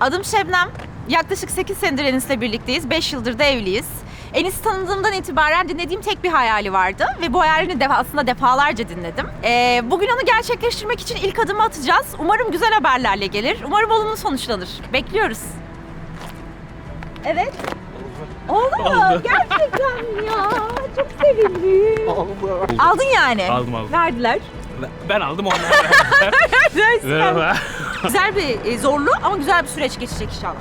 Adım Şebnem. Yaklaşık 8 senedir Enis'le birlikteyiz. 5 yıldır da evliyiz. Enis'i tanıdığımdan itibaren dinlediğim tek bir hayali vardı ve bu hayalini defa, aslında defalarca dinledim. Ee, bugün onu gerçekleştirmek için ilk adımı atacağız. Umarım güzel haberlerle gelir. Umarım olumlu sonuçlanır. Bekliyoruz. Evet. Oldu mu? Gerçekten mi ya? Çok sevindim. Aldın yani. Aldım aldım. Verdiler. Ben aldım onları. Resmen. Güzel bir e, zorlu ama güzel bir süreç geçecek inşallah.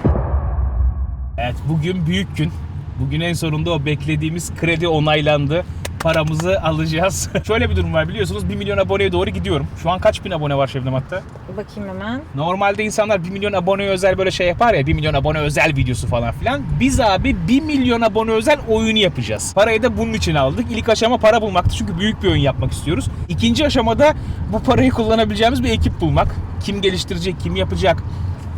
evet bugün büyük gün. Bugün en sonunda o beklediğimiz kredi onaylandı. Paramızı alacağız. Şöyle bir durum var biliyorsunuz 1 milyon aboneye doğru gidiyorum. Şu an kaç bin abone var Şebnem hatta? Bakayım hemen. Normalde insanlar 1 milyon aboneye özel böyle şey yapar ya 1 milyon abone özel videosu falan filan. Biz abi 1 milyon abone özel oyunu yapacağız. Parayı da bunun için aldık. İlk aşama para bulmaktı çünkü büyük bir oyun yapmak istiyoruz. İkinci aşamada bu parayı kullanabileceğimiz bir ekip bulmak. Kim geliştirecek, kim yapacak.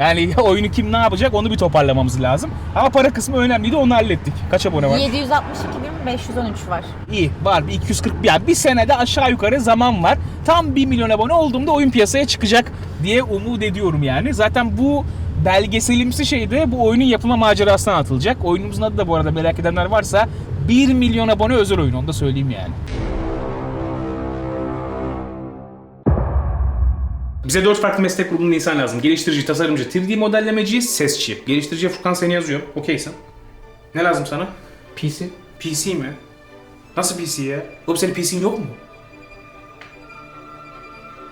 Yani oyunu kim ne yapacak onu bir toparlamamız lazım. Ama para kısmı önemliydi onu hallettik. Kaç abone var? 762.513 var. İyi var bir 240 yani bir senede aşağı yukarı zaman var. Tam 1 milyon abone olduğumda oyun piyasaya çıkacak diye umut ediyorum yani. Zaten bu belgeselimsi şey de bu oyunun yapılma macerasına atılacak. Oyunumuzun adı da bu arada merak edenler varsa 1 milyon abone özel oyun onu da söyleyeyim yani. Bize dört farklı meslek grubunun insan lazım. Geliştirici, tasarımcı, 3D modellemeci, sesçi. Geliştirici Furkan seni yazıyorum. Okeysin. Ne lazım sana? PC. PC mi? Nasıl PC ya? Oğlum senin PC'in yok mu?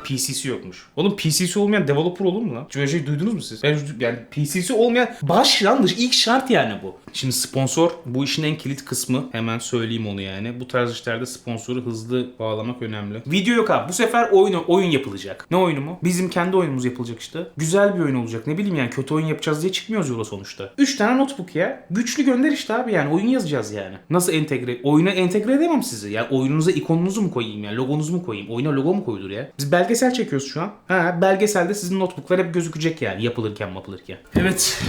PC'si yokmuş. Oğlum PC'si olmayan developer olur mu lan? Hiç öyle şey duydunuz mu siz? Ben, yani PC'si olmayan başlangıç ilk şart yani bu. Şimdi sponsor bu işin en kilit kısmı. Hemen söyleyeyim onu yani. Bu tarz işlerde sponsoru hızlı bağlamak önemli. Video yok abi. Bu sefer oyun oyun yapılacak. Ne oyunu mu? Bizim kendi oyunumuz yapılacak işte. Güzel bir oyun olacak. Ne bileyim yani kötü oyun yapacağız diye çıkmıyoruz yola sonuçta. 3 tane notebook ya. Güçlü gönder işte abi yani. Oyun yazacağız yani. Nasıl entegre? Oyuna entegre edemem sizi. Ya oyununuza ikonunuzu mu koyayım ya? Logonuzu mu koyayım? Oyuna logo mu koyulur ya? Biz belgesel çekiyoruz şu an. Ha belgeselde sizin notebooklar hep gözükecek yani yapılırken yapılırken. Evet.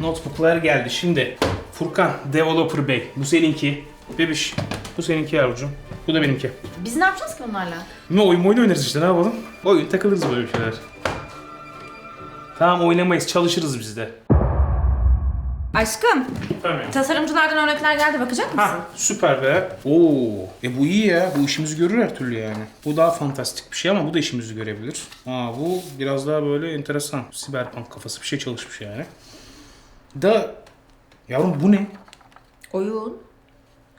Notebooklar geldi. Şimdi Furkan Developer Bey. Bu seninki. Bebiş. Bu seninki yavrucuğum. Bu da benimki. Biz ne yapacağız ki bunlarla? Ne oyun oyun oynarız işte ne yapalım? Oyun takılırız böyle bir şeyler. Tamam oynamayız çalışırız biz de. Aşkım, Tamam. tasarımcılardan örnekler geldi bakacak mısın? Ha süper be. Oo. E bu iyi ya. Bu işimizi görür her türlü yani. Bu daha fantastik bir şey ama bu da işimizi görebilir. Ha bu biraz daha böyle enteresan. Siberpunk kafası bir şey çalışmış yani. Da yavrum bu ne? Oyun.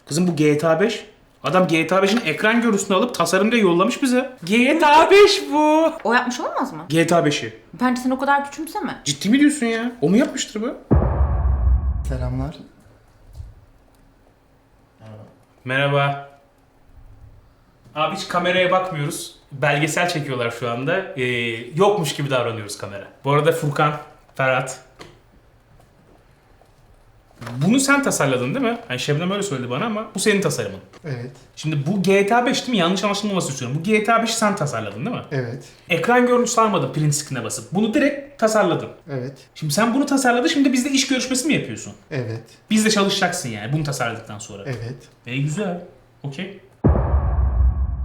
Kızım bu GTA 5. Adam GTA 5'in ekran görüntüsünü alıp tasarımda yollamış bize. GTA 5 bu. O yapmış olamaz mı? GTA 5'i. Bence sen o kadar küçümseme. Ciddi mi diyorsun ya? O mu yapmıştır bu? Selamlar. Merhaba. Abi hiç kameraya bakmıyoruz. Belgesel çekiyorlar şu anda. Ee, yokmuş gibi davranıyoruz kamera. Bu arada Furkan, Ferhat. Bunu sen tasarladın değil mi? Yani Şebnem öyle söyledi bana ama bu senin tasarımın. Evet. Şimdi bu GTA 5 değil mi? Yanlış anlaşılmaması istiyorum. Bu GTA 5'i sen tasarladın değil mi? Evet. Ekran görüntüsü almadın print screen'e basıp. Bunu direkt tasarladın. Evet. Şimdi sen bunu tasarladın şimdi bizde iş görüşmesi mi yapıyorsun? Evet. Bizde çalışacaksın yani bunu tasarladıktan sonra. Evet. E güzel. Okey.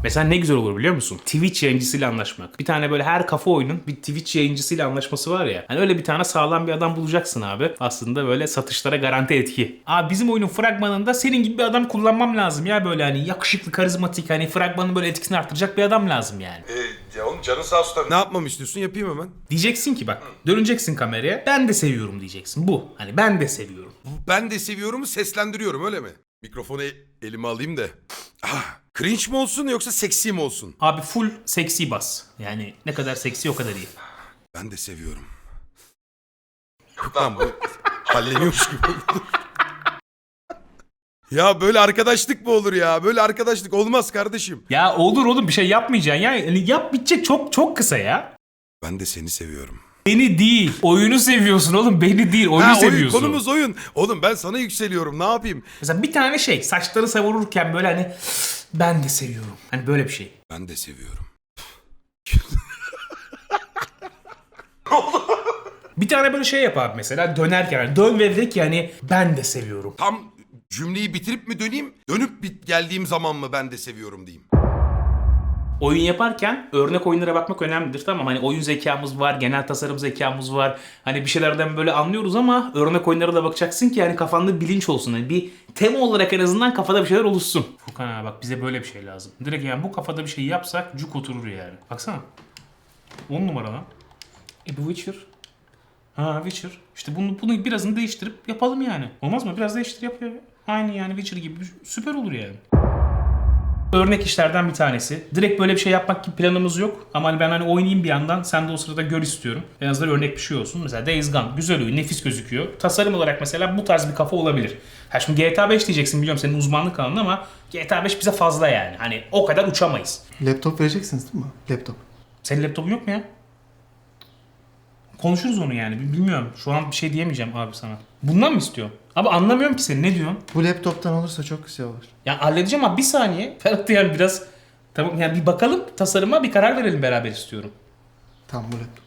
Mesela ne güzel olur biliyor musun? Twitch yayıncısıyla anlaşmak. Bir tane böyle her kafa oyunun bir Twitch yayıncısıyla anlaşması var ya. Hani öyle bir tane sağlam bir adam bulacaksın abi. Aslında böyle satışlara garanti etki. Abi bizim oyunun fragmanında senin gibi bir adam kullanmam lazım ya böyle hani yakışıklı, karizmatik hani fragmanın böyle etkisini artıracak bir adam lazım yani. E, ya oğlum canın sağ olsun tabii. Ne yapmamı istiyorsun yapayım hemen. Diyeceksin ki bak döneceksin kameraya ben de seviyorum diyeceksin. Bu. Hani ben de seviyorum. Ben de seviyorumu seslendiriyorum öyle mi? Mikrofonu e- elime alayım da. Ah, cringe mi olsun yoksa seksi mi olsun? Abi full seksi bas. Yani ne kadar seksi o kadar iyi. Ben de seviyorum. Lan bu halleniyormuş gibi oldu. Ya böyle arkadaşlık mı olur ya? Böyle arkadaşlık olmaz kardeşim. Ya olur oğlum bir şey yapmayacaksın ya. Yani yap bitecek çok çok kısa ya. Ben de seni seviyorum. Beni değil. Oyunu seviyorsun oğlum. Beni değil. Oyunu Ha oyun seviyorsun. konumuz oyun. Oğlum ben sana yükseliyorum ne yapayım? Mesela bir tane şey saçları savururken böyle hani ben de seviyorum. Hani böyle bir şey. Ben de seviyorum. Bir tane böyle şey yap abi mesela dönerken. Yani dön ve de ki yani ben de seviyorum. Tam cümleyi bitirip mi döneyim? Dönüp bit geldiğim zaman mı ben de seviyorum diyeyim. Oyun yaparken örnek oyunlara bakmak önemlidir. Tamam hani oyun zekamız var, genel tasarım zekamız var. Hani bir şeylerden böyle anlıyoruz ama örnek oyunlara da bakacaksın ki hani kafanda bilinç olsun. Hani bir tema olarak en azından kafada bir şeyler oluşsun. Furkan abi bak bize böyle bir şey lazım. Direkt yani bu kafada bir şey yapsak cuk oturur yani. Baksana. 10 numara lan. E bu Witcher. Ha Witcher. İşte bunu, bunu birazını değiştirip yapalım yani. Olmaz mı? Biraz değiştir yap ya. Aynı yani Witcher gibi süper olur yani. Örnek işlerden bir tanesi. Direkt böyle bir şey yapmak gibi planımız yok. Ama hani ben hani oynayayım bir yandan. Sen de o sırada gör istiyorum. En azından örnek bir şey olsun. Mesela Days Gone. Güzel oyun. Nefis gözüküyor. Tasarım olarak mesela bu tarz bir kafa olabilir. Ha şimdi GTA 5 diyeceksin biliyorum senin uzmanlık alanın ama GTA 5 bize fazla yani. Hani o kadar uçamayız. Laptop vereceksiniz değil mi? Laptop. Senin laptopun yok mu ya? Konuşuruz onu yani. Bil- Bilmiyorum. Şu an bir şey diyemeyeceğim abi sana. Bundan mı istiyorsun? Abi anlamıyorum ki seni. Ne diyorsun? Bu laptoptan olursa çok güzel olur. Ya halledeceğim ama bir saniye. Ferhat yani biraz tamam yani bir bakalım tasarıma bir karar verelim beraber istiyorum. Tam bu laptop.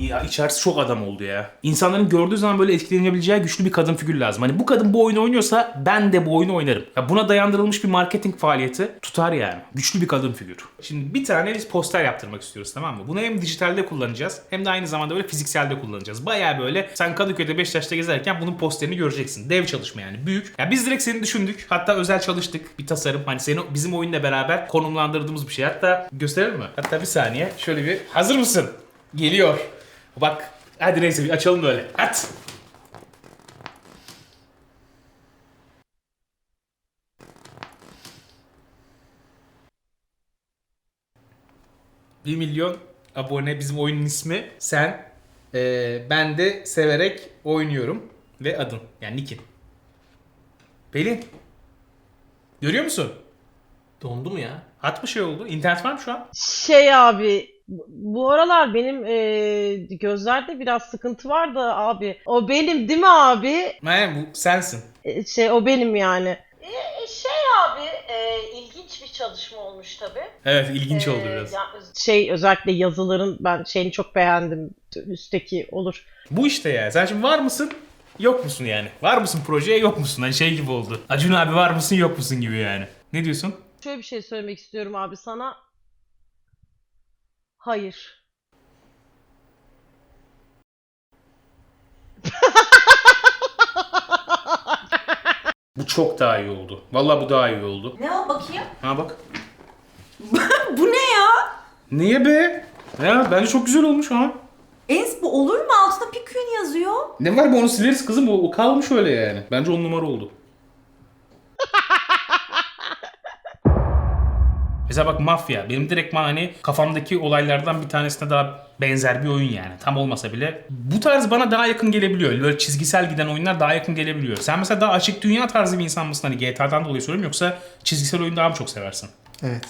Ya içerisi çok adam oldu ya. İnsanların gördüğü zaman böyle etkilenebileceği güçlü bir kadın figür lazım. Hani bu kadın bu oyunu oynuyorsa ben de bu oyunu oynarım. Ya buna dayandırılmış bir marketing faaliyeti tutar yani. Güçlü bir kadın figür. Şimdi bir tane biz poster yaptırmak istiyoruz tamam mı? Bunu hem dijitalde kullanacağız hem de aynı zamanda böyle fizikselde kullanacağız. Baya böyle sen Kadıköy'de Beşiktaş'ta gezerken bunun posterini göreceksin. Dev çalışma yani büyük. Ya biz direkt seni düşündük. Hatta özel çalıştık bir tasarım. Hani seni bizim oyunla beraber konumlandırdığımız bir şey. Hatta gösterelim mi? Hatta bir saniye şöyle bir hazır mısın? Geliyor. Bak hadi neyse bir açalım böyle. At. Bir milyon abone bizim oyunun ismi. Sen, eee, ben de severek oynuyorum ve adın yani Nick'in. Pelin. Görüyor musun? Dondu mu ya? At bir şey oldu. İnternet var mı şu an? Şey abi bu- aralar benim e, gözlerde biraz sıkıntı var da abi. O benim değil mi abi? Aynen bu sensin. E, şey o benim yani. şey abi ilginç bir çalışma olmuş tabi. Evet ilginç oldu biraz. şey özellikle yazıların ben şeyini çok beğendim. Üstteki olur. Bu işte ya. Sen şimdi var mısın? Yok musun yani? Var mısın projeye yok musun? Hani şey gibi oldu. Acun abi var mısın yok musun gibi yani. Ne diyorsun? Şöyle bir şey söylemek istiyorum abi sana. Hayır. Bu çok daha iyi oldu. Vallahi bu daha iyi oldu. Ne o bakayım? Ha bak. Bu ne ya? Niye be? Ya bence çok güzel olmuş ha. Ens bu olur mu? Altında Pikün yazıyor. Ne var bu onu sileriz kızım o, o kalmış öyle yani. Bence on numara oldu. Mesela bak Mafya benim direktman hani kafamdaki olaylardan bir tanesine daha benzer bir oyun yani. Tam olmasa bile. Bu tarz bana daha yakın gelebiliyor. Böyle çizgisel giden oyunlar daha yakın gelebiliyor. Sen mesela daha açık dünya tarzı bir insan mısın? Hani GTA'dan dolayı soruyorum yoksa çizgisel oyun daha mı çok seversin? Evet.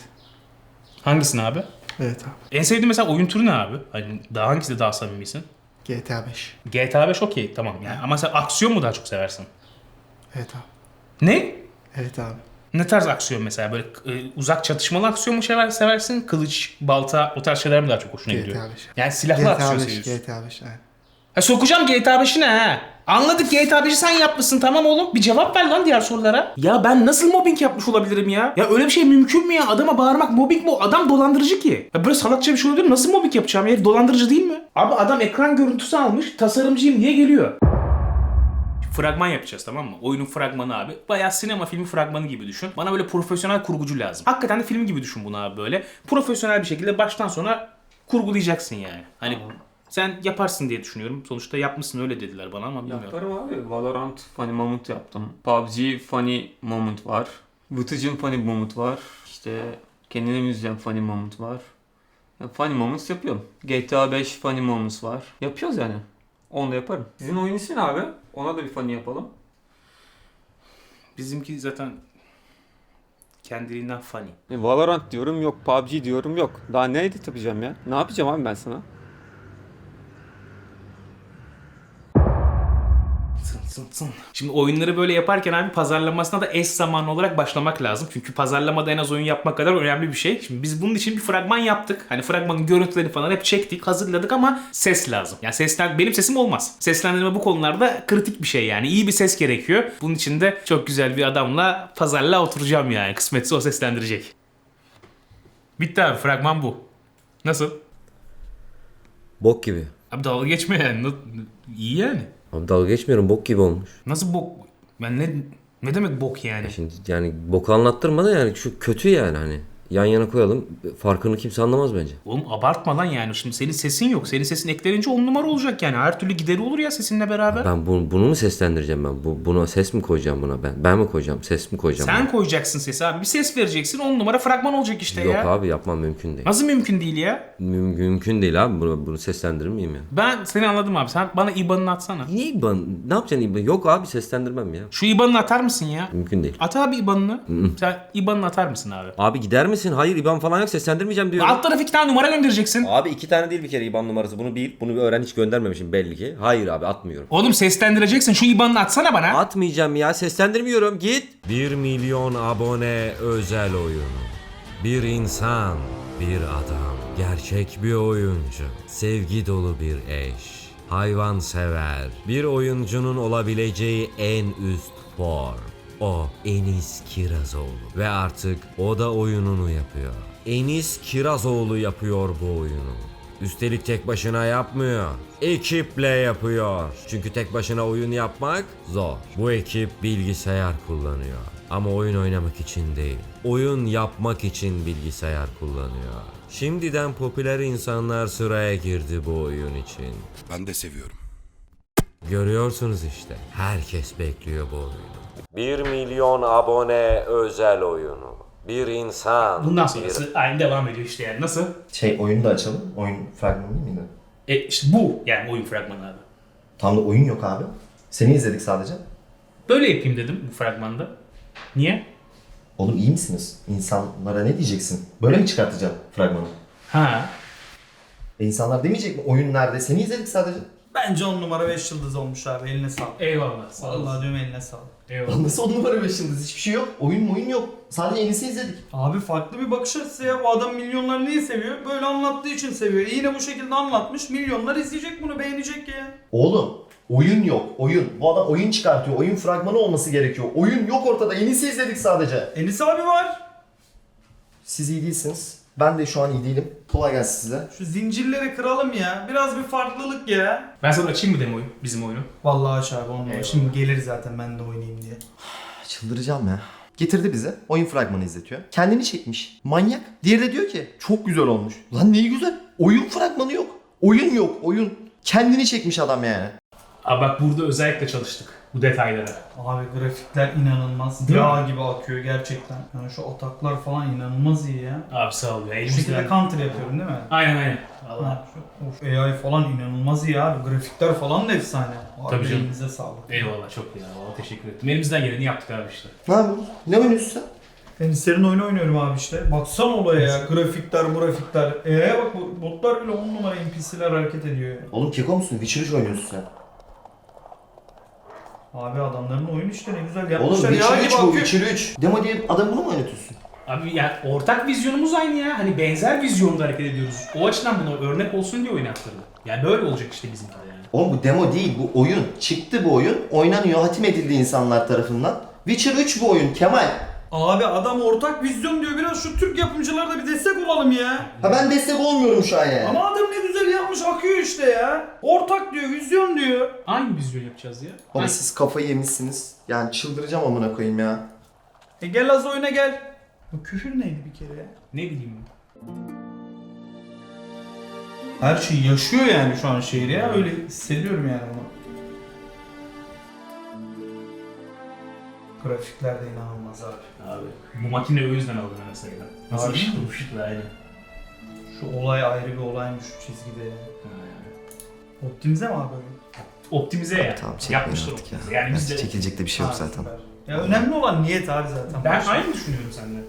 Hangisini abi? Evet abi. En sevdiğin mesela oyun türü ne abi? Hani daha hangisinde daha samimisin? GTA 5. GTA 5 okey tamam yani. Ama sen aksiyon mu daha çok seversin? Evet abi. Ne? Evet abi. Ne tarz aksiyon mesela? Böyle e, uzak çatışmalı aksiyon mu sever, seversin? Kılıç, balta o tarz şeyler mi daha çok hoşuna gidiyor? GTA 5. Yani silahlı GTA aksiyon 5. seviyorsun. GTA 5. Evet. Ha, sokacağım GTA 5'ine ha. Anladık GTA 5'i sen yapmışsın tamam oğlum. Bir cevap ver lan diğer sorulara. Ya ben nasıl mobbing yapmış olabilirim ya? Ya öyle bir şey mümkün mü ya? Adama bağırmak mobbing mi? Adam dolandırıcı ki. Ya böyle salakça bir şey olabilir? Nasıl mobbing yapacağım ya? Dolandırıcı değil mi? Abi adam ekran görüntüsü almış. Tasarımcıyım diye geliyor. Fragman yapacağız tamam mı? Oyunun fragmanı abi. Bayağı sinema filmi fragmanı gibi düşün. Bana böyle profesyonel kurgucu lazım. Hakikaten de film gibi düşün bunu abi böyle. Profesyonel bir şekilde baştan sona kurgulayacaksın yani. Hani sen yaparsın diye düşünüyorum. Sonuçta yapmışsın öyle dediler bana ama bilmiyorum. Yaparım abi. Valorant funny moment yaptım. PUBG funny moment var. Vıtıcın funny moment var. İşte kendine müzisyen funny moment var. Ya funny moments yapıyorum. GTA 5 funny moments var. Yapıyoruz yani. Onu da yaparım. Sizin oyun ismi ne abi? Ona da bir funny yapalım. Bizimki zaten kendiliğinden funny. E, Valorant diyorum yok. PUBG diyorum yok. Daha ne edit yapacağım ya? Ne yapacağım abi ben sana? Sın sın. Şimdi oyunları böyle yaparken abi pazarlamasına da eş zamanlı olarak başlamak lazım. Çünkü pazarlamada en az oyun yapmak kadar önemli bir şey. Şimdi biz bunun için bir fragman yaptık. Hani fragmanın görüntülerini falan hep çektik, hazırladık ama ses lazım. Yani seslen benim sesim olmaz. Seslendirme bu konularda kritik bir şey yani. İyi bir ses gerekiyor. Bunun için de çok güzel bir adamla pazarla oturacağım yani. Kısmetse o seslendirecek. Bitti abi fragman bu. Nasıl? Bok gibi. Abi dalga geçme yani. İyi yani. Abi dalga geçmiyorum bok gibi olmuş. Nasıl bok? Ben ne ne demek bok yani? Şimdi yani boku anlattırma da yani şu kötü yani hani. Yan yana koyalım farkını kimse anlamaz bence. Oğlum abartma lan yani. Şimdi senin sesin yok. Senin sesin eklenince on numara olacak yani. Her türlü gideri olur ya sesinle beraber. Ben bunu, bunu mu seslendireceğim ben? Bu, buna ses mi koyacağım buna ben? Ben mi koyacağım? Ses mi koyacağım? Sen buna? koyacaksın sesi abi. Bir ses vereceksin. On numara fragman olacak işte Yok ya. abi yapmam mümkün değil. Nasıl mümkün değil ya? Müm- mümkün değil abi. Bunu, bunu seslendirir miyim ya? Ben seni anladım abi. Sen bana IBAN'ını atsana. Niye İban? Ne yapacaksın İban? Yok abi seslendirmem ya. Şu IBAN'ını atar mısın ya? Mümkün değil. At abi IBAN'ını. Sen IBAN'ını atar mısın abi? Abi gider misin? Hayır İban falan yok seslendirmeyeceğim diyorum. Alt tarafı iki tane numara göndereceksin. Abi iki tane değil bir kere İban numarası. Bunu bil. Bunu bir öğren hiç göndermemişim belli ki. Hayır abi atmıyorum. Oğlum seslendireceksin. Şu IBAN'ını atsana bana. Atmayacağım ya seslendirmiyorum git. 1 milyon abone özel oyunu. Bir insan, bir adam, gerçek bir oyuncu, sevgi dolu bir eş, hayvansever, bir oyuncunun olabileceği en üst form. O Enis Kirazoğlu ve artık o da oyununu yapıyor. Enis Kirazoğlu yapıyor bu oyunu. Üstelik tek başına yapmıyor. Ekiple yapıyor. Çünkü tek başına oyun yapmak zor. Bu ekip bilgisayar kullanıyor. Ama oyun oynamak için değil. Oyun yapmak için bilgisayar kullanıyor. Şimdiden popüler insanlar sıraya girdi bu oyun için. Ben de seviyorum. Görüyorsunuz işte. Herkes bekliyor bu oyunu. 1 milyon abone özel oyunu. Bir insan. Bundan bir sonrası aynı devam ediyor işte yani. Nasıl? Şey oyunu da açalım. Oyun fragmanı değil miydi? E işte bu yani oyun fragmanı abi. Tam da oyun yok abi. Seni izledik sadece. Böyle yapayım dedim bu fragmanda. Niye? Oğlum iyi misiniz? İnsanlara ne diyeceksin? Böyle mi çıkartacağım fragmanı? Ha. E insanlar demeyecek mi? Oyun nerede? Seni izledik sadece. Bence 10 numara 5 yıldız olmuş abi. Eline sağlık. Eyvallah. Sağ olasın. Vallahi diyorum eline sağlık. Eyvallah. Lan nasıl on numara beş yıldız? Hiçbir şey yok. Oyun oyun yok. Sadece yenisi izledik. Abi farklı bir bakış açısı ya. Bu adam milyonlar neyi seviyor? Böyle anlattığı için seviyor. E yine bu şekilde anlatmış. Milyonlar izleyecek bunu beğenecek ya. Oğlum oyun yok. Oyun. Bu adam oyun çıkartıyor. Oyun fragmanı olması gerekiyor. Oyun yok ortada. Yenisi izledik sadece. Enis abi var. Siz iyi değilsiniz. Ben de şu an iyi değilim. Kolay gelsin size. Şu zincirleri kıralım ya. Biraz bir farklılık ya. Ben sana açayım mı demoyu? Bizim oyunu. Vallahi aç abi onu. Eyvallah. Şimdi gelir zaten ben de oynayayım diye. Çıldıracağım ya. Getirdi bize. Oyun fragmanı izletiyor. Kendini çekmiş. Manyak. Diğeri de diyor ki çok güzel olmuş. Lan neyi güzel? Oyun fragmanı yok. Oyun yok. Oyun. Kendini çekmiş adam yani. Abi bak burada özellikle çalıştık. Bu detaylara. Abi grafikler inanılmaz. Değil Yağ gibi akıyor gerçekten. Yani şu ataklar falan inanılmaz iyi ya. Abi sağ ol ya. Bu Elimizden- şekilde counter yapıyorum değil mi? Aynen aynen. Allah. Ha, şu- Of AI falan inanılmaz iyi abi. Grafikler falan da efsane. Abi Tabii canım. elinize sağlık. Eyvallah çok iyi. Valla teşekkür ederim. Elimizden geleni yaptık abi işte. Ne yapıyorsun? Ne oynuyorsun sen? Ben senin oyunu oynuyorum abi işte. Baksana olaya ya. Grafikler, grafikler. Eee bak bu botlar bile 10 numara NPC'ler hareket ediyor ya. Oğlum keko musun? Witcher 3 oynuyorsun sen. Abi adamların oyunu işte ne güzel Oğlum yapmışlar. Witcher ya 3 gibi bu. akıyor. Witcher 3. Demo diye adamı bunu mu oynatıyorsun? Abi yani ortak vizyonumuz aynı ya. Hani benzer vizyonda hareket ediyoruz. O açıdan bunu örnek olsun diye oynattırdım. Yani böyle olacak işte bizimki de yani. Oğlum bu demo değil bu oyun. Çıktı bu oyun. Oynanıyor. Hatim edildi insanlar tarafından. Witcher 3 bu oyun Kemal. Abi adam ortak vizyon diyor. Biraz şu Türk yapımcılara da bir destek olalım ya. Ha ben destek olmuyorum şu an yani. Ama adam ne güzel yapmış akıyor işte ya. Ortak diyor, vizyon diyor. Hangi vizyon yapacağız ya? Baba Hangi- siz kafayı yemişsiniz. Yani çıldıracağım amına koyayım ya. E gel az oyuna gel. Bu küfür neydi bir kere ya? Ne bileyim. Her şey yaşıyor yani şu an şehir ya. Öyle hissediyorum yani onu. Grafikler de inanılmaz abi. Abi bu makine o yüzden aldım mesela. Nasıl Harbi mi? ışıklı ışıklı aynen. Şu olay ayrı bir olaymış şu çizgide ya. Optimize mi abi? Optimize ya. Tamam çekmeyin Yapmışlar artık ya. optimize. Yani biz de... Çekilecek de bir şey yok Ha, zaten. süper. Ya önemli olan niyet abi zaten. Ben Başka- aynı düşünüyorum seninle.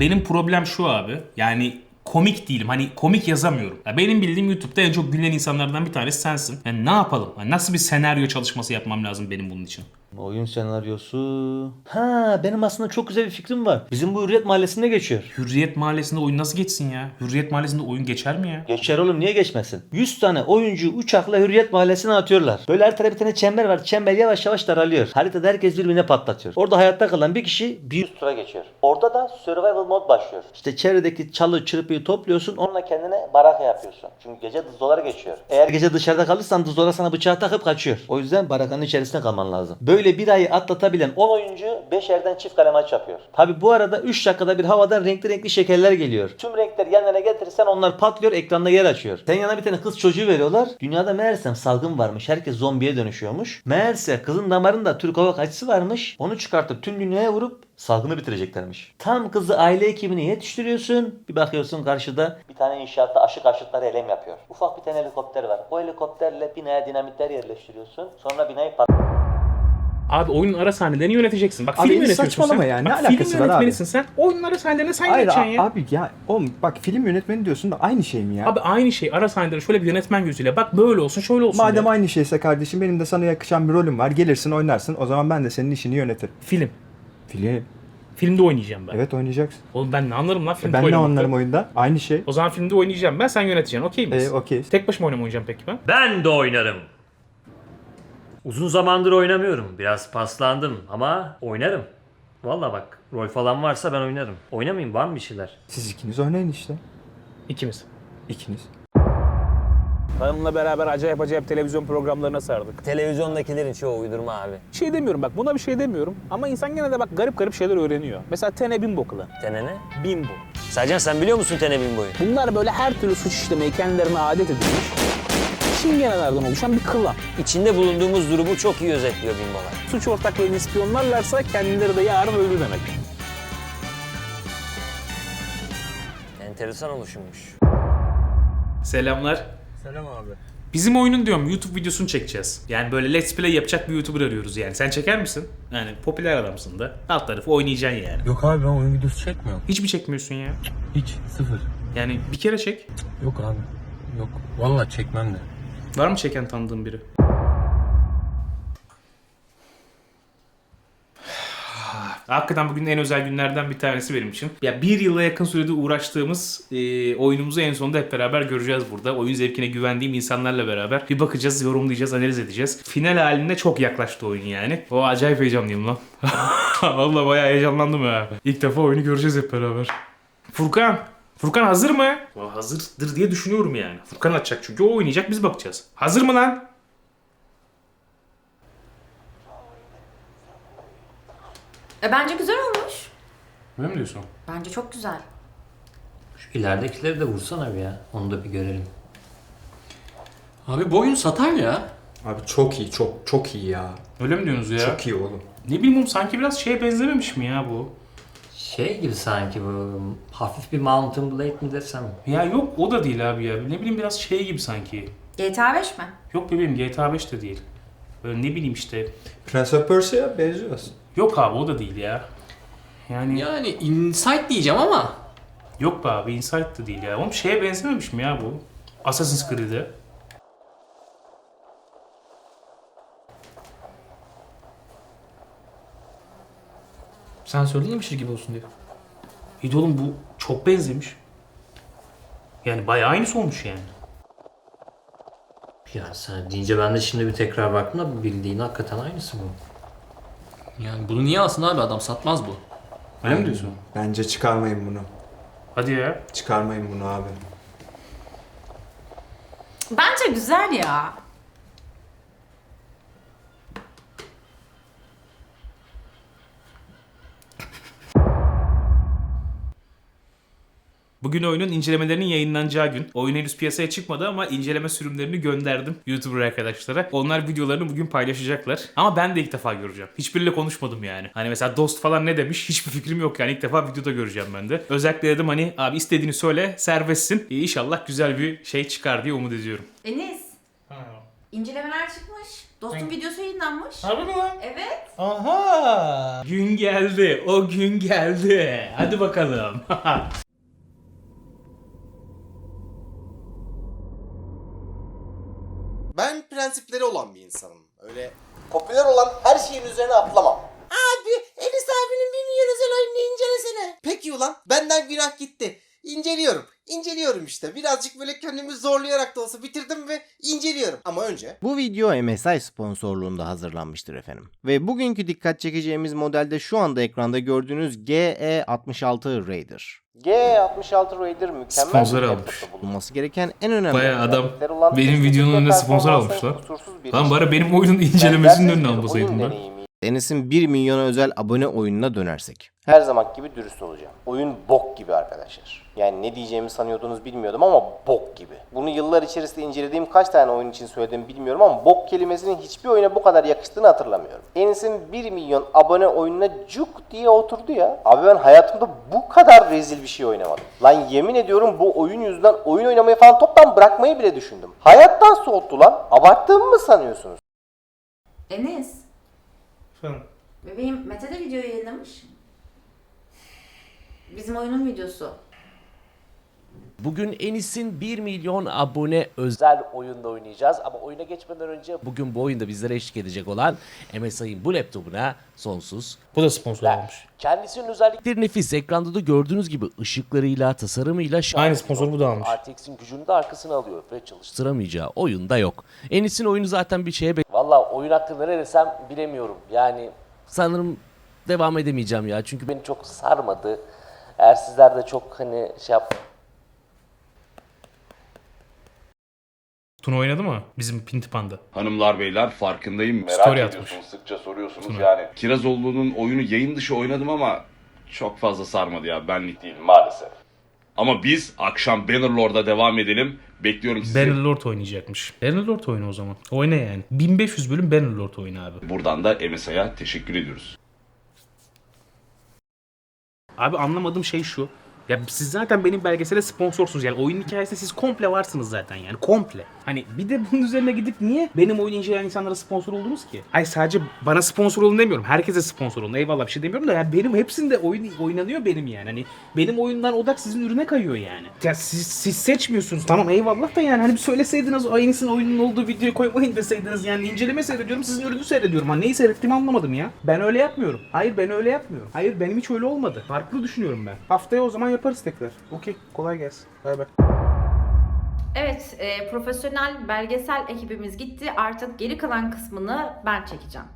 Benim problem şu abi. Yani komik değilim. Hani komik yazamıyorum. Ya benim bildiğim YouTube'da en çok gülen insanlardan bir tanesi sensin. Yani ne yapalım? Yani nasıl bir senaryo çalışması yapmam lazım benim bunun için? Oyun senaryosu... Ha benim aslında çok güzel bir fikrim var. Bizim bu Hürriyet Mahallesi'nde geçiyor. Hürriyet Mahallesi'nde oyun nasıl geçsin ya? Hürriyet Mahallesi'nde oyun geçer mi ya? Geçer oğlum niye geçmesin? 100 tane oyuncu uçakla Hürriyet Mahallesi'ne atıyorlar. Böyle her tarafta bir tane çember var. Çember yavaş yavaş daralıyor. Haritada herkes birbirine patlatıyor. Orada hayatta kalan bir kişi bir üst tura geçiyor. Orada da survival mod başlıyor. İşte çevredeki çalı çırpıyı topluyorsun. Onunla kendine baraka yapıyorsun. Çünkü gece dızdolar geçiyor. Eğer gece dışarıda kalırsan dızdolar sana bıçağı takıp kaçıyor. O yüzden barakanın içerisinde kalman lazım. Böyle bir ayı atlatabilen 10 oyuncu 5 yerden çift kale maç yapıyor. Tabi bu arada 3 dakikada bir havadan renkli renkli şekerler geliyor. Tüm renkler yan yana getirirsen onlar patlıyor ekranda yer açıyor. Sen yana bir tane kız çocuğu veriyorlar. Dünyada meğersem salgın varmış. Herkes zombiye dönüşüyormuş. Meğerse kızın damarında Türk hava kaçısı varmış. Onu çıkartıp tüm dünyaya vurup salgını bitireceklermiş. Tam kızı aile ekibine yetiştiriyorsun. Bir bakıyorsun karşıda bir tane inşaatta aşık aşıkları elem yapıyor. Ufak bir tane helikopter var. O helikopterle binaya dinamitler yerleştiriyorsun. Sonra binayı pat Abi oyunun ara sahnelerini yöneteceksin. Bak Abi film yönetiyorsun saçmalama sen. ya, ne Bak, alakası film var abi? yönetmenisin sen. Oyunun ara sahnelerini sen Hayır yöneteceksin ya. abi ya oğlum bak film yönetmeni diyorsun da aynı şey mi ya? Abi aynı şey ara sahneleri şöyle bir yönetmen gözüyle. Bak böyle olsun şöyle olsun. Madem ya. aynı şeyse kardeşim benim de sana yakışan bir rolüm var. Gelirsin oynarsın o zaman ben de senin işini yönetirim. Film. Film. Filmde oynayacağım ben. Evet oynayacaksın. Oğlum ben ne anlarım lan E filmde ben ne anlarım oyunda? Aynı şey. O zaman filmde oynayacağım ben sen yöneteceksin okey miyiz? E okey. Tek başıma oynamayacağım peki ben. Ben de oynarım. Uzun zamandır oynamıyorum. Biraz paslandım ama oynarım. Valla bak rol falan varsa ben oynarım. Oynamayayım var mı bir şeyler? Siz ikiniz oynayın işte. İkimiz. İkiniz. Hanımla beraber acayip acayip televizyon programlarına sardık. Televizyondakilerin çoğu uydurma abi. Şey demiyorum bak buna bir şey demiyorum ama insan gene de bak garip garip şeyler öğreniyor. Mesela Tene Bimbo kılı. Tenene? Bimbo. Sercan sen biliyor musun Tene Bimbo'yu? Bunlar böyle her türlü suç işlemeyi kendilerine adet edilmiş. Çingenelerden oluşan bir klan. İçinde bulunduğumuz durumu çok iyi özetliyor Bimbolar. Suç ortaklarını ispiyonlarlarsa kendileri de yarın öldü demek. Enteresan oluşummuş. Selamlar. Selam abi. Bizim oyunun diyorum YouTube videosunu çekeceğiz. Yani böyle let's play yapacak bir YouTuber arıyoruz yani. Sen çeker misin? Yani popüler adamsın da. Alt tarafı oynayacaksın yani. Yok abi ben oyun videosu çekmiyorum. Hiç mi çekmiyorsun ya? Hiç sıfır. Yani bir kere çek. Yok abi. Yok. Vallahi çekmem de. Var mı çeken tanıdığın biri? Hakikaten bugün en özel günlerden bir tanesi benim için. Ya bir yıla yakın sürede uğraştığımız e, oyunumuzu en sonunda hep beraber göreceğiz burada. Oyun zevkine güvendiğim insanlarla beraber bir bakacağız, yorumlayacağız, analiz edeceğiz. Final haline çok yaklaştı oyun yani. O acayip heyecanlıyım lan. Vallahi bayağı heyecanlandım ya. İlk defa oyunu göreceğiz hep beraber. Furkan, Furkan hazır mı? O hazırdır diye düşünüyorum yani. Furkan açacak çünkü o oynayacak biz bakacağız. Hazır mı lan? E, bence güzel olmuş. Ne mi diyorsun? Bence çok güzel. Şu ileridekileri de vursana bir ya. Onu da bir görelim. Abi bu oyun satar ya. Abi çok iyi çok çok iyi ya. Öyle mi diyorsunuz ya? iyi oğlum. Ne bileyim oğlum sanki biraz şeye benzememiş mi ya bu? Şey gibi sanki bu hafif bir Mountain Blade mi desem? Ya yok o da değil abi ya. Ne bileyim biraz şey gibi sanki. GTA 5 mi? Yok bebeğim GTA 5 de değil. Böyle ne bileyim işte. Prince of Persia'ya benziyorsun. Yok abi o da değil ya. Yani Yani Insight diyeceğim ama. yok be abi Insight da değil ya. Oğlum şeye benzememiş mi ya bu? Assassin's Creed'e. Sen söylememiştir gibi olsun diye. İyi de oğlum bu çok benzemiş. Yani bayağı aynısı olmuş yani. Ya sen deyince ben de şimdi bir tekrar baktım da bildiğin hakikaten aynısı bu. Yani bunu niye alsın abi adam satmaz bu. Öyle mi diyorsun? Bence çıkarmayın bunu. Hadi ya. Çıkarmayın bunu abi. Bence güzel ya. Bugün oyunun incelemelerinin yayınlanacağı gün. Oyun henüz piyasaya çıkmadı ama inceleme sürümlerini gönderdim YouTuber arkadaşlara. Onlar videolarını bugün paylaşacaklar. Ama ben de ilk defa göreceğim. Hiçbiriyle konuşmadım yani. Hani mesela dost falan ne demiş hiçbir fikrim yok yani. ilk defa videoda göreceğim ben de. Özellikle dedim hani abi istediğini söyle serbestsin. Ee, İnşallah güzel bir şey çıkar diye umut ediyorum. Enis, incelemeler çıkmış. Dostum videosu yayınlanmış. Harbi mi lan? Evet. Aha! Gün geldi. O gün geldi. Hadi bakalım. Ben prensipleri olan bir insanım. Öyle popüler olan her şeyin üzerine atlamam. Abi Enis abinin bir milyon özel oyununu incelesene. Peki ulan benden günah gitti. İnceliyorum. İnceliyorum işte. Birazcık böyle kendimi zorlayarak da olsa bitirdim ve inceliyorum. Ama önce... Bu video MSI sponsorluğunda hazırlanmıştır efendim. Ve bugünkü dikkat çekeceğimiz modelde şu anda ekranda gördüğünüz GE66 Raider. GE66 Raider mükemmel Sponsor bir almış. bulunması gereken en önemli Bayağı adam benim videonun önüne sponsor performansı almış lan. bari benim oyunun incelemesinin önüne almasaydım deneyimi. Enes'in 1 milyona özel abone oyununa dönersek. Her zaman gibi dürüst olacağım. Oyun bok gibi arkadaşlar. Yani ne diyeceğimi sanıyordunuz bilmiyordum ama bok gibi. Bunu yıllar içerisinde incelediğim kaç tane oyun için söyledim bilmiyorum ama bok kelimesinin hiçbir oyuna bu kadar yakıştığını hatırlamıyorum. Enes'in 1 milyon abone oyununa cuk diye oturdu ya. Abi ben hayatımda bu kadar rezil bir şey oynamadım. Lan yemin ediyorum bu oyun yüzünden oyun oynamayı falan toptan bırakmayı bile düşündüm. Hayattan soğuttu lan. Abarttığımı mı sanıyorsunuz? Enes, Efendim? bebeğim Mete de video yayınlamış. Bizim oyunun videosu. Bugün Enis'in 1 milyon abone özel oyunda oynayacağız ama oyuna geçmeden önce bugün bu oyunda bizlere eşlik edecek olan MSI'ın bu laptopuna sonsuz Bu da sponsor almış. Kendisinin özellikleri nefis. Ekranda da gördüğünüz gibi ışıklarıyla, tasarımıyla Aynı sponsor bu da almış. RTX'in gücünü de arkasına alıyor ve çalıştıramayacağı oyunda yok. Enis'in oyunu zaten bir şeye Valla oyun hakkında ne desem bilemiyorum. Yani sanırım devam edemeyeceğim ya. Çünkü beni çok sarmadı. Eğer sizler de çok hani şey yap Tuna oynadı mı? Bizim Pinti Panda. Hanımlar beyler farkındayım. Merak Story ediyorsunuz, atmış. sıkça soruyorsunuz Tuna. yani. Kirazoğlu'nun oyunu yayın dışı oynadım ama çok fazla sarmadı ya. Benlik değil maalesef. Ama biz akşam Bannerlord'a devam edelim. Bekliyorum sizi. Bannerlord oynayacakmış. Bannerlord oyunu o zaman. Oyna yani. 1500 bölüm Bannerlord oyunu abi. Buradan da MSI'ya teşekkür ediyoruz. Abi anlamadığım şey şu. Ya siz zaten benim belgesele sponsorsunuz yani oyun hikayesinde siz komple varsınız zaten yani komple. Hani bir de bunun üzerine gidip niye benim oyun inceleyen insanlara sponsor oldunuz ki? Hayır sadece bana sponsor olun demiyorum. Herkese sponsor olun. Eyvallah bir şey demiyorum da yani benim hepsinde oyun oynanıyor benim yani. Hani benim oyundan odak sizin ürüne kayıyor yani. Ya siz, siz seçmiyorsunuz. Tamam eyvallah da yani hani bir söyleseydiniz Enis'in oyunun olduğu videoyu koymayın deseydiniz yani inceleme seyrediyorum sizin ürünü seyrediyorum. Ha neyi seyrettiğimi anlamadım ya. Ben öyle yapmıyorum. Hayır ben öyle yapmıyorum. Hayır benim hiç öyle olmadı. Farklı düşünüyorum ben. Haftaya o zaman yaparız tekrar. Okey kolay gelsin. Bay bay. Evet, e, profesyonel belgesel ekibimiz gitti. Artık geri kalan kısmını ben çekeceğim.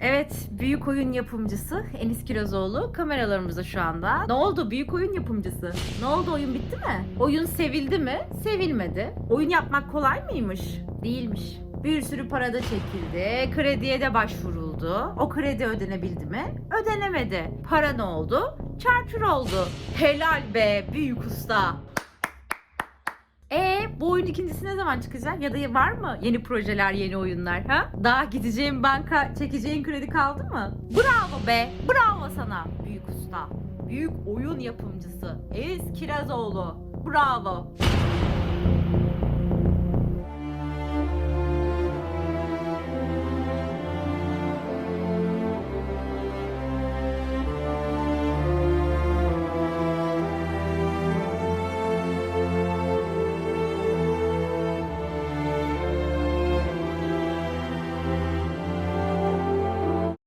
Evet, büyük oyun yapımcısı Enis Kirazoğlu kameralarımızda şu anda. Ne oldu büyük oyun yapımcısı? Ne oldu oyun bitti mi? Oyun sevildi mi? Sevilmedi. Oyun yapmak kolay mıymış? Değilmiş. Bir sürü para da çekildi. Krediye de başvuruldu. O kredi ödenebildi mi? Ödenemedi. Para ne oldu? Çarçur oldu. Helal be büyük usta. E bu oyun ikincisi ne zaman çıkacak? Ya da var mı yeni projeler, yeni oyunlar ha? Daha gideceğin banka, çekeceğin kredi kaldı mı? Bravo be, bravo sana büyük usta. Büyük oyun yapımcısı Enis Kirazoğlu. Bravo.